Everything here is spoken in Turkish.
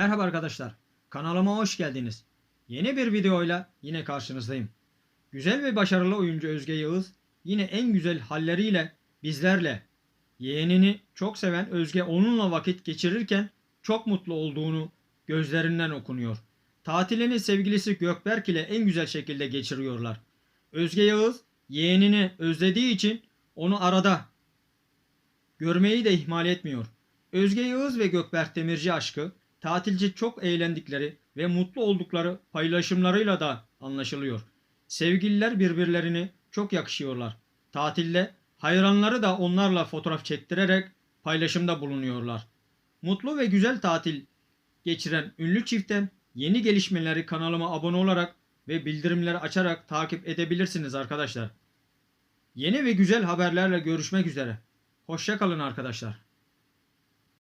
Merhaba arkadaşlar. Kanalıma hoş geldiniz. Yeni bir videoyla yine karşınızdayım. Güzel ve başarılı oyuncu Özge Yağız yine en güzel halleriyle bizlerle yeğenini çok seven Özge onunla vakit geçirirken çok mutlu olduğunu gözlerinden okunuyor. Tatilini sevgilisi Gökberk ile en güzel şekilde geçiriyorlar. Özge Yağız yeğenini özlediği için onu arada görmeyi de ihmal etmiyor. Özge Yağız ve Gökberk Demirci aşkı tatilci çok eğlendikleri ve mutlu oldukları paylaşımlarıyla da anlaşılıyor. Sevgililer birbirlerini çok yakışıyorlar. Tatilde hayranları da onlarla fotoğraf çektirerek paylaşımda bulunuyorlar. Mutlu ve güzel tatil geçiren ünlü çiftten yeni gelişmeleri kanalıma abone olarak ve bildirimleri açarak takip edebilirsiniz arkadaşlar. Yeni ve güzel haberlerle görüşmek üzere. Hoşça kalın arkadaşlar.